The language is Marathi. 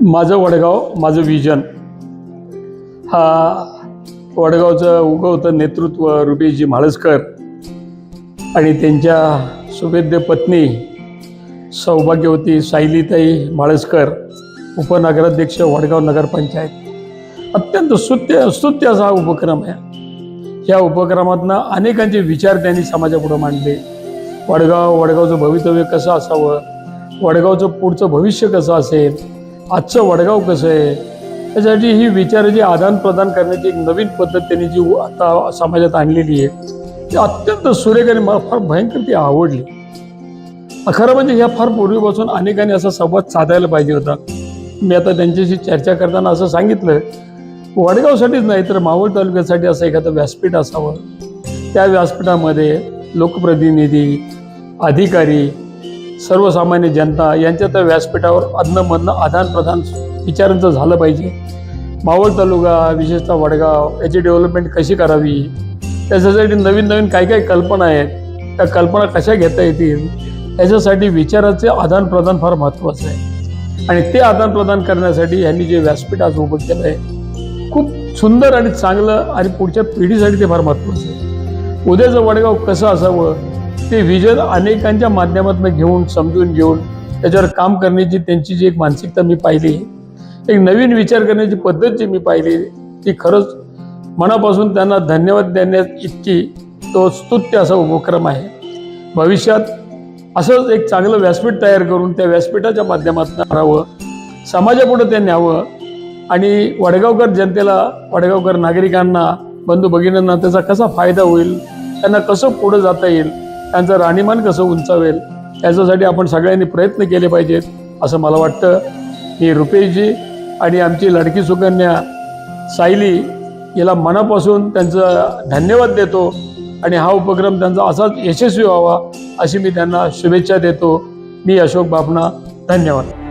माझं वडगाव माझं विजन हा वडगावचं उगवतं नेतृत्व रुबीजी म्हाळसकर आणि त्यांच्या सुवेद्य पत्नी सौभाग्यवती सायलीताई म्हाळसकर उपनगराध्यक्ष वडगाव नगरपंचायत अत्यंत सुत्य स्तुत्य असा हा उपक्रम आहे. या उपक्रमातनं अनेकांचे विचार त्यांनी समाजापुढं मांडले. वडगाव वडगावचं भवितव्य कसं असावं? वडगावचं पुढचं भविष्य कसं असेल? आजचं वडगाव कसं आहे? त्यासाठी ही विचाराची आदान प्रदान करण्याची एक नवीन पद्धत त्यांनी जी आता समाजात आणलेली आहे ती अत्यंत सुरेख आणि मला फार भयंकर ती आवडली. खरं म्हणजे ह्या फार पूर्वीपासून अनेकांनी असा संवाद साधायला पाहिजे होता. मी आता त्यांच्याशी चर्चा करताना असं सांगितलं वडगावसाठीच नाही तर मावळ तालुक्यासाठी असं एखादं व्यासपीठ असावं. त्या व्यासपीठामध्ये लोकप्रतिनिधी अधिकारी सर्वसामान्य जनता यांच्या त्या व्यासपीठावर अधनमधनं आदान प्रदान विचारांचं झालं पाहिजे. मावळ तालुका विशेषतः वडगाव याची डेव्हलपमेंट कशी करावी? त्याच्यासाठी नवीन नवीन काही काही कल्पना आहेत? त्या कल्पना कशा घेता येतील? याच्यासाठी विचाराचे आदान प्रदान फार महत्त्वाचं आहे. आणि ते आदान प्रदान करण्यासाठी यांनी जे व्यासपीठ आज उभं केलं आहे खूप सुंदर आणि चांगलं आणि पुढच्या पिढीसाठी ते फार महत्त्वाचं आहे. उद्याचं वडगाव कसं असावं ते विजन अनेकांच्या माध्यमातून घेऊन समजून घेऊन त्याच्यावर काम करण्याची त्यांची जी एक मानसिकता मी पाहिली एक नवीन विचार करण्याची पद्धत जी मी पाहिली ती खरंच मनापासून त्यांना धन्यवाद देण्यात इतकी तो स्तुत्य असा उपक्रम आहे. भविष्यात असंच एक चांगलं व्यासपीठ तयार करून त्या व्यासपीठाच्या माध्यमातून राहावं समाजापुढे ते न्यावं आणि वडगावकर जनतेला वडगावकर नागरिकांना बंधू भगिनींना त्याचा कसा फायदा होईल त्यांना कसं पुढं जाता येईल त्यांचं राहणीमान कसं उंचावेल याच्यासाठी आपण सगळ्यांनी प्रयत्न केले पाहिजेत असं मला वाटतं. मी रुपेशजी आणि आमची लडकी सुकन्या सायली याला मनापासून त्यांचं धन्यवाद देतो आणि हा उपक्रम त्यांचा असाच यशस्वी व्हावा अशी मी त्यांना शुभेच्छा देतो. मी अशोक बापना धन्यवाद.